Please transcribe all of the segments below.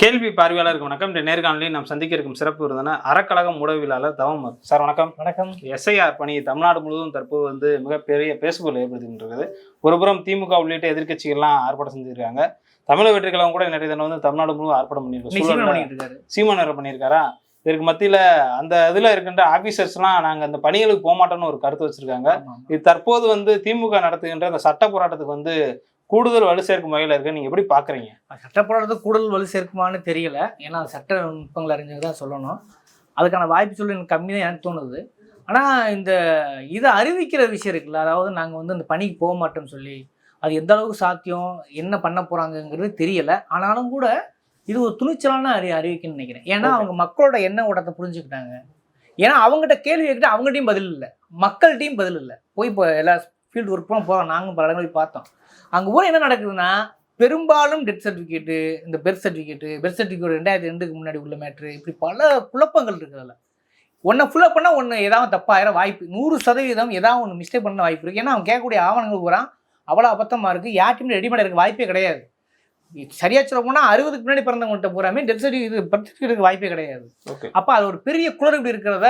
கேள்வி பார்வையாளருக்கு வணக்கம். இந்த நேர்காணலில் நாம் சந்திக்க இருக்கும் சிறப்பு விருந்தினர் அறக்கழகம் உடவியலாளர் தவம் சார் வணக்கம். வணக்கம். எஸ்ஐஆர் பணி தமிழ்நாடு முழுவதும் தற்போது வந்து மிகப்பெரிய பேசுபொருள் ஏற்படுத்திட்டு ஒருபுறம் திமுக உள்ளிட்ட எதிர்க்கட்சிகள்லாம் ஆர்ப்பாட்டம் செஞ்சிருக்காங்க. தமிழக வெற்றி கழகம் கூட நிறைய தினம் வந்து தமிழ்நாடு முழுவதும் ஆர்ப்பாட்டம் பண்ணியிருக்க இன்னைக்கு சீமான் சூழல்ல பண்ணிட்டு இருக்காரு சீமான் வேற பண்ணியிருக்காரா? இதற்கு மத்தியில அந்த இதுல இருக்கின்ற ஆபீசர்ஸ்லாம் நாங்க அந்த பணிகளுக்கு போக மாட்டோம்னு ஒரு கருத்து வச்சிருக்காங்க. இது தற்போது வந்து திமுக நடத்துகின்ற அந்த சட்ட போராட்டத்துக்கு வந்து கூடுதல் வலு சேர்க்கும் வகையில இருக்கு நீங்க எப்படி பாக்குறீங்க? சட்ட போராட்டத்துக்கு கூடுதல் வலு சேர்க்குமான்னு தெரியல. ஏன்னா சட்ட நுட்பங்கள் தான் சொல்லணும். அதுக்கான வாய்ப்பு சொல்லி எனக்கு கம்மி தான் எனக்கு தோணுது. ஆனால் இந்த இதை அறிவிக்கிற விஷயம் இருக்குல்ல. அதாவது நாங்கள் வந்து இந்த பணிக்கு போக மாட்டோம்னு சொல்லி அது எந்த அளவுக்கு சாத்தியம் என்ன பண்ண போகிறாங்கங்கிறது தெரியல. ஆனாலும் கூட இது ஒரு துணிச்சலான அறி அறிவிக்கணும்னு நினைக்கிறேன். ஏன்னா. அவங்க மக்களோட எண்ண ஓட்டத்தை புரிஞ்சுக்கிட்டாங்க. ஏன்னா அவங்ககிட்ட கேள்வி கேட்டு அவங்ககிட்டயும் பதில் இல்லை. மக்கள்கிட்டையும் பதில் இல்லை. போய் இப்போ எல்லா ஃபீல்டு ஒர்க் போனால் போகிறோம் நாங்களும் பல இடங்களில் போய் பார்த்தோம். அங்கே ஊர் என்ன நடக்குதுன்னா பெரும்பாலும் டெத் சர்டிஃபிகேட்டு இந்த பெர்த் சர்டிஃபிகேட்டு பெர்த் சர்டிஃபிகேட் ரெண்டாயிரத்தி ரெண்டுக்கு முன்னாடி உள்ள மேட்ரு இப்படி பல குழப்பங்கள் இருக்குதுல்ல ஒன்றை ஃபுல்லப் பண்ணால் ஒன்று ஏதாவது தப்பாயிர வாய்ப்பு நூறு சதவீதம் ஏதாவது ஒன்று மிஸ்டேக் பண்ண வாய்ப்பு இருக்குது ஏன்னா அவன் கேட்கக்கூடிய ஆவணங்கள் பூரா அவ்வளோ அபத்தமாக இருக்குது யார்ட்டையுமே ரெடிமேட் இருக்க வாய்ப்பே கிடையாது. சரியா சொல்ல போனால் அறுபதுக்கு முன்னாடி பிறந்தவங்கள்ட்ட பூராமே டெத் சர்டிஃபிகேட் இது சர்டிஃபிகேட் வாய்ப்பே கிடையாது. அப்போ அது ஒரு பெரிய குளறுபடி இருக்கிறத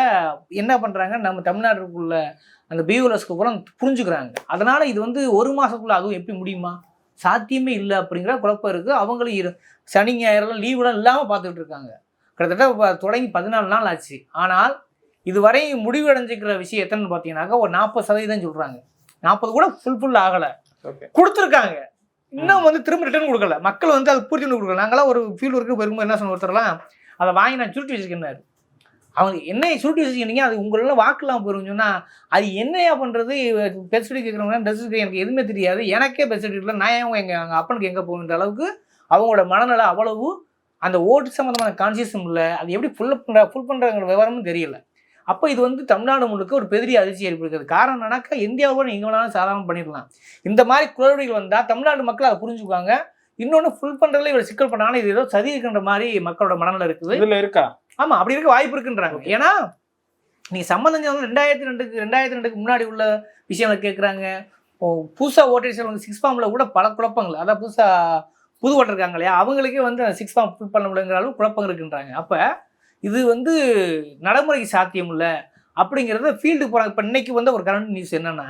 என்ன பண்ணுறாங்க நம்ம தமிழ்நாட்டுக்குள்ள அந்த பியூலஸ்க்கு பூரா புரிஞ்சுக்கிறாங்க. அதனால இது வந்து ஒரு மாசத்துக்குள்ள அதுவும் எப்படி முடியுமா? சாத்தியமே இல்லை அப்படிங்கிற குழப்பம் இருக்குது அவங்களும் இரு சனி ஞாயிறுலாம் லீவுலாம் இல்லாமல் பார்த்துக்கிட்டு இருக்காங்க. கிட்டத்தட்ட தொடங்கி பதினாலு நாள் ஆச்சு. ஆனால் இதுவரை முடிவடைஞ்சிக்கிற விஷயம் எத்தனைன்னு பார்த்தீங்கன்னாக்கா ஒரு நாற்பது சதவீதம் சொல்கிறாங்க நாற்பது கூட ஃபுல் ஃபுல் ஆகலை. கொடுத்துருக்காங்க. இன்னும் வந்து திரும்ப ரிட்டர்ன் கொடுக்கல. மக்கள் வந்து அது பூர்த்தி பண்ணி கொடுக்கல. நாங்களாம் ஒரு ஃபீல் ஒர்க்கு வரும்போது என்ன சொன்ன ஒருத்தர்லாம்? அதை வாங்கி நான் சுருட்டி வச்சிருக்கேன்னாரு. அவங்க என்ன சுருட்டி வச்சுக்கிட்டீங்க அது உங்களெல்லாம் வாக்குலாம் போயிருன்னு சொன்னால் அது என்னையா பண்ணுறது பெஸ்ட் கேட்குறவங்க ட்ரெஸ் எனக்கு எதுவுமே தெரியாது. எனக்கே பெஸ்ட் இல்லை நான் ஏன் எங்கள் எங்கள் அப்பனுக்கு எங்கே போகுன்ற அளவுக்கு அவங்களோட மனநல அவ்வளவு அந்த ஓட்டு சம்மந்தமான கான்சியஸும் இல்லை. அது எப்படி ஃபுல் பண்ணுற ஃபுல் பண்ணுறங்கிற விவரமும் தெரியல. அப்போ இது வந்து தமிழ்நாடு முழுக்க ஒரு பெரிய அதிர்ச்சி ஏற்படுகிறது. காரணம் என்னன்னாக்கா இந்தியாவோட எங்கே வேணாலும் சாதாரண பண்ணிடலாம். இந்த மாதிரி குளறுபடிகள் வந்தால் தமிழ்நாடு மக்கள் அதை புரிஞ்சுக்குவாங்க. இன்னொன்று ஃபுல் பண்ணுறதுல இவ்வளோ சிக்கல் பண்ணாங்கன்னா இது ஏதோ சதி இருக்கின்ற மாதிரி மக்களோட மனநிலை இருக்குது. இதுல இருக்கா? ஆமா அப்படி இருக்க வாய்ப்பு இருக்குன்றாங்க. ஏன்னா நீ சம்மந்தம் ரெண்டாயிரத்தி ரெண்டுக்கு ரெண்டாயிரத்தி ரெண்டுக்கு முன்னாடி உள்ள விஷயங்களை கேட்குறாங்க புதுசாக வந்து சிக்ஸ் ஃபார்மில் கூட பல குழப்பங்கள். அதான் புதுசாக புது ஓட்டர் இருக்காங்க இல்லையா? அவங்களுக்கே வந்து சிக்ஸ் ஃபார்ம் ஃபுல் பண்ண முடியுங்கிற அளவு குழப்பங்கள் இருக்குன்றாங்க. அப்போ இது வந்து நடைமுறைக்கு சாத்தியம் இல்லை அப்படிங்கிறத ஃபீல்டு போகிறாங்க இப்போ இன்னைக்கு வந்து ஒரு கரண்ட் நியூஸ் என்னென்னா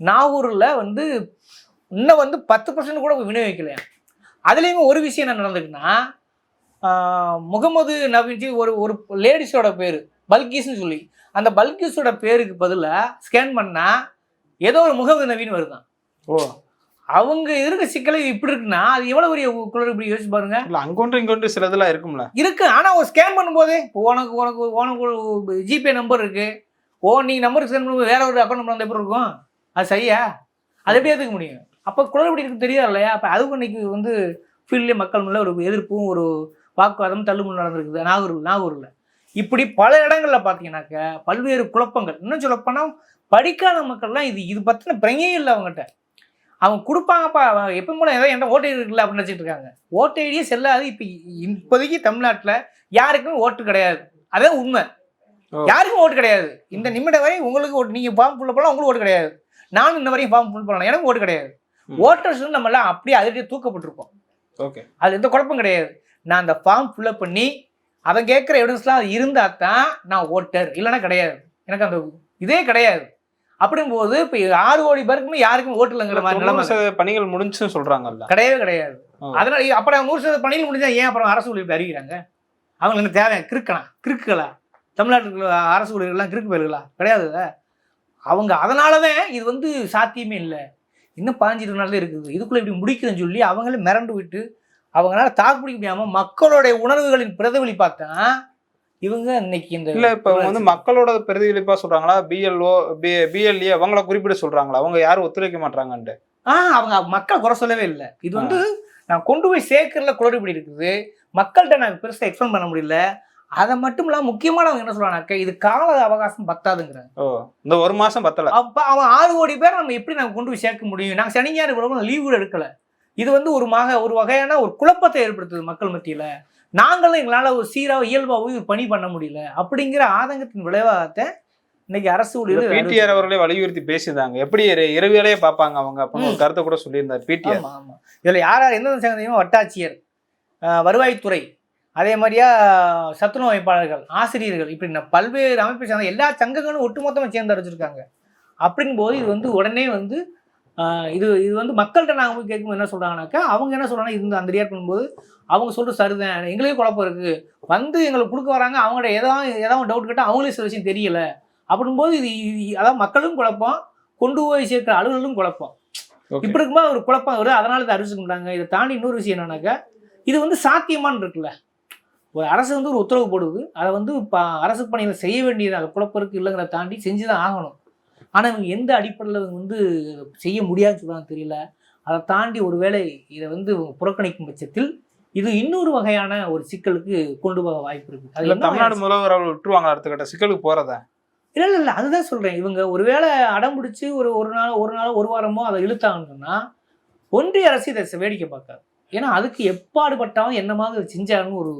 நாகூரில் வந்து இன்னும் வந்து பத்து பர்சன்ட் கூட விநியோகிக்கலையா? அதுலேயுமே ஒரு விஷயம் என்ன நடந்துக்குன்னா முகமது நவீன்ஜி ஒரு ஒரு லேடிஸோட பேர் பல்கீஸ்னு சொல்லி. அந்த பல்கீஸோட பேருக்கு பதிலாக ஸ்கேன் பண்ணால் ஏதோ ஒரு முகமது நவீன் வருதான். ஓ. அவங்க இருக்க சிக்கலை இப்படி இருக்குன்னா அது எவ்வளோ பெரிய குளறு இப்படி யோசிச்சு பாருங்க. இல்ல அங்கொன்று இங்கொன்று சில இதெல்லாம் இருக்கும்ல. இருக்கு. ஆனால் ஒரு ஸ்கேன் பண்ணும்போதே உனக்கு உனக்கு உனக்கு ஜிபே நம்பர் இருக்கு. ஓ நீ நம்பருக்கு ஸ்கேன் பண்ணும்போது வேற ஒரு அக்கௌண்ட் நம்பர் எப்படி இருக்கும். அது சரியா? அது எப்படி ஏற்றுக்க முடியும்? அப்போ குளறுபடி இருக்கு தெரியாது இல்லையா? அப்போ அதுக்கும் இன்னைக்கு வந்து ஃபீல்ட்லேயே மக்கள் மேலே ஒரு எதிர்ப்பும் ஒரு வாக்குவாதமும் தள்ளுமுள் நடந்திருக்குது. நாகூர் நாகூரில். இப்படி பல இடங்கள்ல பார்த்தீங்கன்னாக்க பல்வேறு குழப்பங்கள். இன்னும் சொல்லப்போனால் படிக்காத மக்கள்லாம் இது இது பற்றின பிரங்கே இல்லை அவங்ககிட்ட. அவங்க கொடுப்பாங்கப்பா. அவன் எப்போ கூட ஏதோ என்கிட்ட ஓட்டு இருக்குல்ல அப்படின்னு நினச்சிட்டு இருக்காங்க. ஓட்டு ஐடியே செல்லாது. இப்போ இப்போதைக்கு தமிழ்நாட்டில் யாருக்கும் ஓட்டு கிடையாது. அதான் உண்மை. யாருக்கும் ஓட்டு கிடையாது. இந்த நிமிடம் வரை உங்களுக்கு ஓட்டு நீங்கள் ஃபார்ம் ஃபுல் பண்ணலாம் உங்களுக்கு ஓட்டு கிடையாது. நானும் இந்த வரையும் ஃபார்ம் ஃபுல் பண்ணலாம் எனக்கு ஓட்டு கிடையாது. ஓட்டர்ஸ் நம்ம எல்லாம் அப்படியே அதிலே தூக்கப்பட்டிருப்போம். ஓகே. அது எந்த குழப்பம் கிடையாது. நான் அந்த ஃபார்ம் ஃபில்அப் பண்ணி அவன் கேட்குற எவிடன்ஸ்லாம் அது இருந்தால் தான் நான் ஓட்டர். இல்லைன்னா கிடையாது. எனக்கு அந்த இதே கிடையாது. அப்படிங்கும்போது இப்போ ஆறு கோடி பேருக்குமே யாருக்கும் ஓட்டு இல்லைங்கிற மாதிரி நிலைமை. பணிகள் முடிஞ்சுன்னு சொல்றாங்கல்ல. கிடையவே கிடையாது. அதனால அப்புறம் நூறு சதவீத பணியில் முடிஞ்சா ஏன் அப்புறம் அரசு ஊழியர் அறிவிக்கிறாங்க அவங்களுக்கு தேவை? கிறுக்கணா கிறுக்குகளா? தமிழ்நாட்டுக்கு அரசு ஊழியர்கள்லாம் கிறுக்கு போயிருங்களா கிடையாது அவங்க அதனால தான் இது வந்து சாத்தியமே இல்லை. இன்னும் பாஞ்சிட்டு நாள் இருக்குது. இதுக்குள்ள இப்படி முடிக்கிறேன்னு சொல்லி அவங்களே மிரண்டு விட்டு அவங்களால தாக்கு பிடிக்க முடியாம மக்களுடைய உணர்வுகளின் பிரதிபலி பார்த்தா இவங்க இன்னைக்கு இந்த இல்ல இப்ப வந்து மக்களோட பிரதிபலிப்பா சொல்றாங்களா? பிஎல்ஓ பிஎல்ஏ அவங்கள குறிப்பிட சொல்றாங்களா? அவங்க யாரும் ஒத்துழைக்க மாட்டாங்கன்ட்டு. ஆ அவங்க மக்கள் குறை சொல்லவே இல்லை. இது வந்து நான் கொண்டு போய் சேர்க்கறதுல குளறுபடி இருக்குது. மக்கள்கிட்ட நான் பெருசாக எக்ஸ்பிளைன் பண்ண முடியல. அதை மட்டும் இல்லாமல் முக்கியமானவங்க என்ன சொல்றாங்க இது கால அவகாசம் பத்தாதுங்கிறாங்க. ஓ இந்த ஒரு மாசம் பத்தல. அப்போ அவன் ஆறு கோடி பேர் நம்ம எப்படி நம்ம கொண்டு போய் சேர்க்க முடியும்? நாங்கள் சனி ஞாயிறு கூட லீவ் கூட எடுக்கல. இது வந்து ஒரு மக ஒரு வகையான ஒரு குழப்பத்தை ஏற்படுத்துது மக்கள் மத்தியில. நாங்களும் எங்களால் ஒரு சீராக இயல்பாகவும் ஒரு பணி பண்ண முடியல. அப்படிங்கிற ஆதங்கத்தின் விளைவாகத்தை இன்னைக்கு அரசு ஊழியர்கள் பிடிஆர் அவர்களே வலியுறுத்தி பேசியிருந்தாங்க. எப்படி இர- இரவியலே பார்ப்பாங்க அவங்க? அப்படின்னு ஒரு கருத்தை கூட சொல்லியிருந்தார் பிடிஆர் ஆமா ஆமா. இதுல யார் யார் எந்தெந்த சங்கத்தையும் வட்டாட்சியர் வருவாய்த்துறை அதே மாதிரியா சத்துணவு அமைப்பாளர்கள் ஆசிரியர்கள் இப்படி பல்வேறு அமைப்பை சார்ந்த எல்லா சங்கங்களும் ஒட்டுமொத்தமாக சேர்ந்து அடைச்சிருக்காங்க அப்படின் போது இது வந்து உடனே வந்து இது இது வந்து மக்கள்கிட்ட நாங்கள் போய் கேட்கும்போது என்ன சொல்கிறாங்கனாக்கா அவங்க என்ன சொல்கிறாங்கன்னா இது அந்த ரியாக்ட் பண்ணும்போது அவங்க சொல்கிற சரிதான். எங்களுக்கே குழப்பம் இருக்குது வந்து எங்களுக்கு கொடுக்க வராங்க அவங்கள்ட்ட ஏதாவது ஏதாவது டவுட் கேட்டால் அவங்களே சில விஷயம் தெரியல. அப்படின்போது இது அதாவது மக்களும் குழப்பம் கொண்டு போய் சேர்க்குற அலுவலர்களும் குழப்பம். இப்படி இருக்கும்போது ஒரு குழப்பம் வருது. அதனால இதை அறிவிச்சுக்கிட்டாங்க இதை தாண்டி இன்னொரு விஷயம் என்னன்னாக்கா இது வந்து சாத்தியமான்னு இருக்குல்ல. ஒரு அரசு வந்து ஒரு உத்தரவு போடுது. அதை வந்து இப்போ அரசு பணியில் செய்ய வேண்டியது அது குழப்பம் இருக்கு இல்லைங்கிறத தாண்டி செஞ்சு தான் ஆகணும். ஆனால் இவங்க எந்த அடிப்படையில் வந்து செய்ய முடியாதுன்னு சொல்கிறாங்க தெரியல. அதை தாண்டி ஒருவேளை இதை வந்து புறக்கணிக்கும் பட்சத்தில் இது இன்னொரு வகையான ஒரு சிக்கலுக்கு கொண்டு போக வாய்ப்பு இருக்கு. அது இல்ல என்ன தமிழ்நாடு முதல்வர் அவர்கள் விட்டுருவாங்க அடுத்த கட்ட சிக்கலுக்கு போறத. இல்லை இல்லை இல்லை அதுதான் சொல்கிறேன் இவங்க ஒருவேளை அடம் பிடிச்சி ஒரு ஒரு நாள் ஒரு நாள் ஒரு வாரமோ அதை இழுத்தாங்கன்னு ஒன்றிய அரசு இதை வேடிக்கை பார்க்காது. ஏன்னா அதுக்கு எப்பாடுபட்டாலும் என்ன மாதிரி செஞ்சாங்கன்னு ஒரு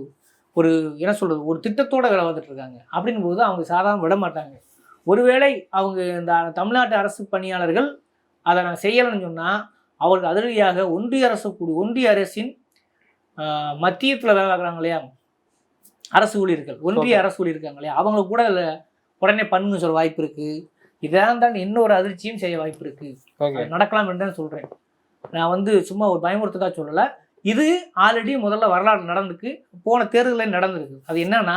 ஒரு என்ன சொல்கிறது ஒரு திட்டத்தோட வேலை பார்த்துட்டு இருக்காங்க. அப்படின் போது அவங்க சாதாரண விட மாட்டாங்க ஒருவேளை அவங்க இந்த தமிழ்நாட்டு அரசு பணியாளர்கள் அதை நான் செய்யலைன்னு சொன்னால் அவருக்கு அதிரடியாக ஒன்றிய அரசு கூடி ஒன்றிய அரசின் மத்தியத்தில் வேலை பார்க்குறாங்க இல்லையா? அரசு ஊழியர்கள் ஒன்றிய அரசு ஊழியர் இருக்காங்க இல்லையா? அவங்க கூட அதில் உடனே பண்ணுன்னு சொல்ல வாய்ப்பு இருக்கு. இதான் தான் இன்னொரு அதிர்ச்சியும் செய்ய வாய்ப்பு இருக்கு. ஓகே. அது நடக்கலாம் என்று தான் சொல்றேன். நான் வந்து சும்மா ஒரு பயமுறுத்துக்காக சொல்லலை. இது ஆல்ரெடி முதல்ல வரலாறு நடந்துக்கு போன தேர்தலில் நடந்திருக்கு. அது என்னன்னா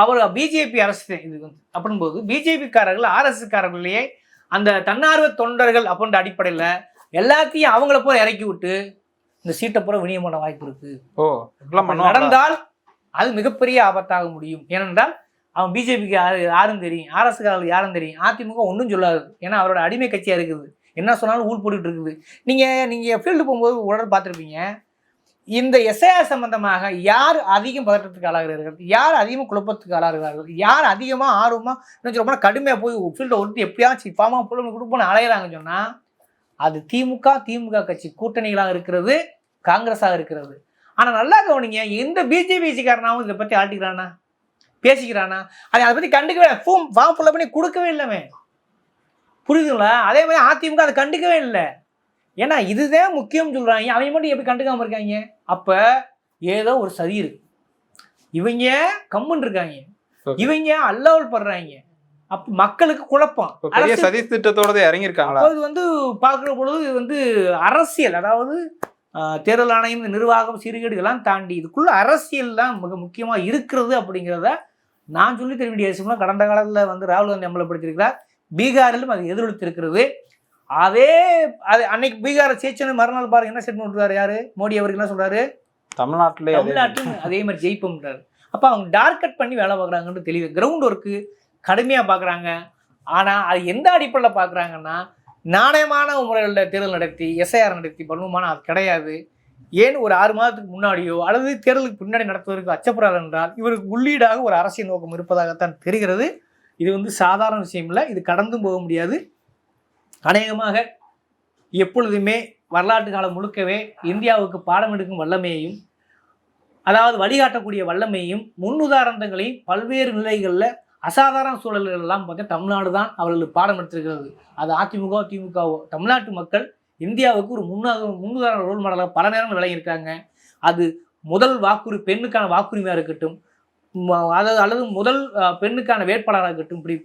அவர் பிஜேபி அரசு இது வந்து அப்படின்போது பிஜேபிக்காரர்கள் ஆர்எஸ்எஸ்காரர்களையே அந்த தன்னார்வ தொண்டர்கள் அப்படின்ற அடிப்படையில் எல்லாத்தையும் அவங்கள போய் இறக்கி விட்டு இந்த சீட்டை பூரா விநியோகம் பண்ண வாய்ப்பு இருக்கு. ஓ நடந்தால் அது மிகப்பெரிய ஆபத்தாக முடியும். ஏனென்றால் அவன் பிஜேபிக்கு யாரு யாரும் தெரியும். ஆர்எஸ்காரர்கள் யாரும் தெரியும். அதிமுக ஒன்றும் சொல்லாது. ஏன்னா அவரோட அடிமை கட்சியாக இருக்குது. என்ன சொன்னாலும் ஊர் போட்டுட்டு இருக்குது. நீங்கள் நீங்கள் ஃபீல்டு போகும்போது உடனே பார்த்துருப்பீங்க. இந்த எஸ்ஐஆர் சம்பந்தமாக யார் அதிகம் பதற்றத்துக்கு ஆளாகிறார்கள்? யார் அதிகமாக குழப்பத்துக்கு ஆளாகிறார்கள்? யார் அதிகமாக ஆர்வமாக இன்னும் சொல்ல போனால் கடுமையாக போய் ஃபீல்டை ஒருத்தி எப்படியாச்சும் ஃபார்மாக பிள்ளை கொடுப்போம்னு அலையிறாங்கன்னு சொன்னால் அது திமுக திமுக கட்சி கூட்டணிகளாக இருக்கிறது காங்கிரஸாக இருக்கிறது. ஆனால் நல்லா கவனிங்க எந்த பிஜேபிசிக்காரனாவும் இதை பற்றி ஆட்டிக்கிறானா? பேசிக்கிறானா? அதை அதை பற்றி கண்டுக்கவே ஃபோம் ஃபார்ம் ஃபுல்லாக பண்ணி கொடுக்கவே இல்லைமே புரியுதுங்களா? அதே மாதிரி அதிமுக அதை கண்டுக்கவே இல்லை. ஏன்னா இதுதான் முக்கியம் சொல்கிறாங்க அவங்க மட்டும் எப்படி கண்டுக்காம இருக்காங்க? அப்போ ஏதோ ஒரு சதி இருக்கு. இவங்க கம்முன்னு இருக்காங்க. இவங்க அல்லவல் படுறாங்க. அப்ப மக்களுக்கு குழப்பம். சதி திட்டத்தோட இறங்கியிருக்காங்களா? இது வந்து பார்க்குற பொழுது இது வந்து அரசியல். அதாவது தேர்தல் ஆணையம் நிர்வாகம் சீர்கேடுகள்லாம் தாண்டி இதுக்குள்ள அரசியல் தான் மிக முக்கியமாக இருக்கிறது அப்படிங்கிறத நான் சொல்லி தர வேண்டிய விஷயம்னா கடந்த காலத்தில் வந்து ராகுல் காந்தி அமலப்படுத்தியிருக்கிறார் பீகாரிலும் அது எதிரொலித்திருக்கிறது. அதே அது அன்னைக்கு பீகாரை ஜெயிச்சனு மறுநாள் பாருங்க என்ன ஸ்டேட்மெண்ட் விடுறாரு யாரு? மோடி அவருக்கு என்ன சொல்றாரு? தமிழ்நாட்டிலே அதே தமிழ்நாட்டிலும் அதே மாதிரி ஜெயிப்போம்ன்றாரு. அப்போ அவங்க டார்க் கட் பண்ணி வேலை பார்க்குறாங்கன்னு தெளிவு கிரவுண்ட் ஒர்க்கு கடுமையாக பார்க்குறாங்க ஆனால் அது எந்த அடிப்படையில் பார்க்குறாங்கன்னா நாணயமான முறையில் தேர்தல் நடத்தி எஸ்ஐஆர் நடத்தி பண்ணுவோமானா அது கிடையாது. ஏன் ஒரு ஆறு மாதத்துக்கு முன்னாடியோ அல்லது தேர்தலுக்கு பின்னாடி நடத்துவதற்கு அச்சப்படுறாரு என்றால் இவருக்கு உள்ளீடாக ஒரு அரசியல் நோக்கம் இருப்பதாகத்தான் தெரிகிறது. இது வந்து சாதாரண விஷயம் இல்லை இது கடந்தும் போக முடியாது. அநேகமாக எப்பொழுதுமே வரலாற்று காலம் முழுக்கவே இந்தியாவுக்கு பாடம் எடுக்கும் வல்லமையையும் அதாவது வழிகாட்டக்கூடிய வல்லமையும் முன்னுதாரணங்களையும் பல்வேறு நிலைகளில் அசாதாரண சூழல்கள் எல்லாம் பார்த்தா தமிழ்நாடு தான் அவர்களுக்கு பாடம் எடுத்திருக்கிறது. அது அதிமுக திமுகவோ தமிழ்நாட்டு மக்கள் இந்தியாவுக்கு ஒரு முன்னா முன்னுதாரண ரோல் மாடலாக பல நேரங்கள் விளங்கியிருக்காங்க. அது முதல் வாக்குறு பெண்ணுக்கான வாக்குரிமையாக இருக்கட்டும் அதாவது அல்லது முதல் பெண்ணுக்கான வேட்பாளராக இருக்கட்டும் இப்படி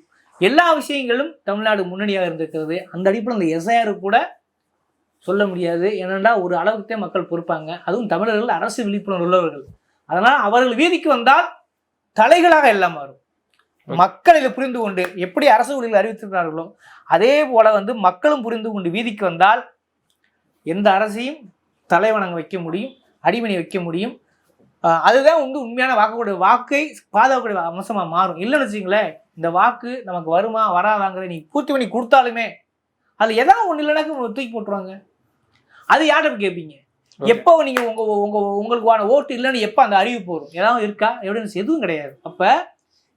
எல்லா விஷயங்களும் தமிழ்நாடு முன்னணியாக இருந்திருக்கிறது. அந்த அடிப்படையில் அந்த எஸ்ஐஆர் கூட சொல்ல முடியாது. ஏனென்றா ஒரு அளவுக்கு மக்கள் பொறுப்பாங்க. அதுவும் தமிழர்கள் அரசு விழிப்புணர்வு உள்ளவர்கள். அதனால் அவர்கள் வீதிக்கு வந்தால் தலைகளாக எல்லாம் மாறும். மக்கள் இதை புரிந்து கொண்டு எப்படி அரசு ஊழியர்கள் அறிவித்திருக்கிறார்களோ அதே போல வந்து மக்களும் புரிந்து கொண்டு வீதிக்கு வந்தால் எந்த அரசையும் தலைவணங்க வைக்க முடியும் அடிமணி வைக்க முடியும். அதுதான் வந்து உண்மையான வாக்கக்கூடிய வாக்கை பாதுகாக்கக்கூடிய அம்சமாக மாறும். இல்லைன்னு வச்சுங்களேன் இந்த வாக்கு நமக்கு வருமா வராதாங்கிறத நீ பூர்த்தி பண்ணி கொடுத்தாலுமே அது எதாவது ஒன்று இல்லைனாக்க தூக்கி போட்டுருவாங்க. அது யார்கிட்ட கேட்பீங்க. எப்போ நீங்கள் உங்கள் உங்கள் உங்களுக்கான ஓட்டு இல்லைன்னு எப்போ அந்த அறிவிப்பு வரும் ஏதாவது இருக்கா? எவிடன்ஸ் எதுவும் கிடையாது. அப்போ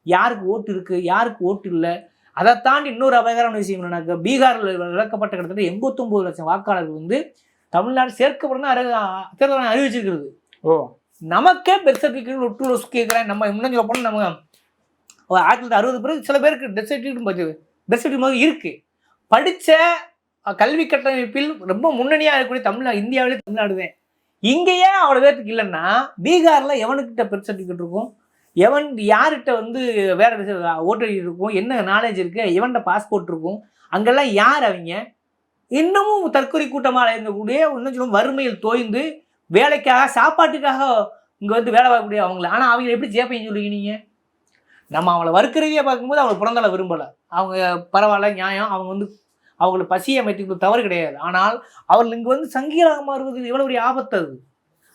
யாருக்கு ஓட்டு இருக்குது யாருக்கு ஓட்டு இல்லை? அதை தாண்டி இன்னொரு அபாயகரமான விஷயம் என்னன்னாக்க பீகாரில் விளக்கப்பட்ட கிட்டத்தட்ட எண்பத்தொம்போது லட்சம் வாக்காளர்கள் வந்து தமிழ்நாடு சேர்க்கப்படும் அறி தேர்தல் அறிவிச்சிருக்கிறது. ஓ. நமக்கே பெர்த் சர்டிஃபிகேட் ஒட்டு கேட்குறேன் நம்ம இன்னும் சொல்ல போனால் நம்ம ஆயிரத்தி தொள்ளாயிரத்தி அறுபது பிறகு சில பேருக்கு டெத் சர்டிஃபிகேட் பார்த்து இருக்குது படித்த கல்வி கட்டமைப்பில் ரொம்ப முன்னணியாக இருக்கக்கூடிய தமிழ்நாடு இந்தியாவிலே தமிழ்நாடு தான். இங்கேயே அவ்வளோ பேர்த்துக்கு இல்லைன்னா பீகாரில் எவனுக்கிட்ட பெர்த் சர்டிஃபிகேட் இருக்கும்? எவன் யார்கிட்ட வந்து வேற ஓட்டர் இருக்கும்? என்ன நாலேஜ் இருக்குது எவன்கிட்ட பாஸ்போர்ட் இருக்கும்? அங்கெல்லாம் யார் அவங்க? இன்னமும் தற்கொலை கூட்டமாக இருக்கக்கூடிய இன்னும் சொல்லும் வறுமையில் தோய்ந்து வேலைக்காக சாப்பாட்டுக்காக இங்கே வந்து வேலை பார்க்கக்கூடிய அவங்கள. ஆனால் அவங்க எப்படி ஜேப்பையும் சொல்லுவீங்க நீங்கள் நம்ம அவளை வறுக்கிறதையே பார்க்கும்போது அவளை பிறந்தால விரும்பலை. அவங்க பரவாயில்ல நியாயம். அவங்க வந்து அவங்களை பசியை அமைத்துக்கு தவறு கிடையாது. ஆனால் அவர்கள் இங்கே வந்து சங்கீராக மாறுவது எவ்வளோ பெரிய ஆபத்து அது.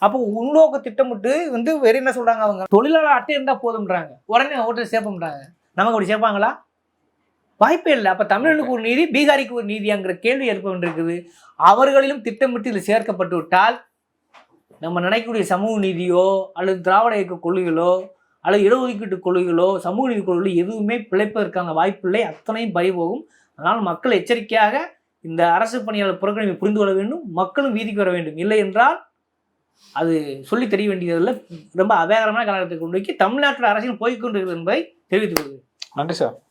அப்போ உள்நோக்க திட்டமிட்டு வந்து வேற என்ன சொல்கிறாங்க அவங்க? தொழிலாளர் அட்டை இருந்தால் போதும்ன்றாங்க. உடனே ஓட்டர் சேர்ப்போம்ன்றாங்க. நமக்கு அப்படி சேர்ப்பாங்களா? வாய்ப்பே இல்லை. அப்போ தமிழனுக்கு ஒரு நீதி பீகாரிக்கு ஒரு நீதியாங்கிற கேள்வி ஏற்ப வேண்டியிருக்குது அவர்களிலும் திட்டமிட்டு இதில் சேர்க்கப்பட்டு விட்டால் நம்ம நினைக்கக்கூடிய சமூக நீதியோ அல்லது திராவிட இயக்க கொள்கைகளோ அல்லது இடஒதுக்கீட்டு கொள்கைகளோ சமூக நீதி கொள்கைகளோ எதுவுமே பிழைப்பதற்கான வாய்ப்பில்லை. அத்தனையும் பறிபோகும். அதனால் மக்கள் எச்சரிக்கையாக இந்த அரசு பணியாளர் புறக்கணிப்பை புரிந்து கொள்ள வேண்டும். மக்களும் வீதிக்கு வர வேண்டும். இல்லை என்றால் அது சொல்லி தெரிய வேண்டியதில் ரொம்ப அபேகரமான காலகட்டத்தை கொண்டு வைக்க தமிழ்நாட்டில் அரசியல் போய்கொண்டிருக்கிறது என்பதை தெரிவித்துக் கொள்கிறேன். நன்றி சார்.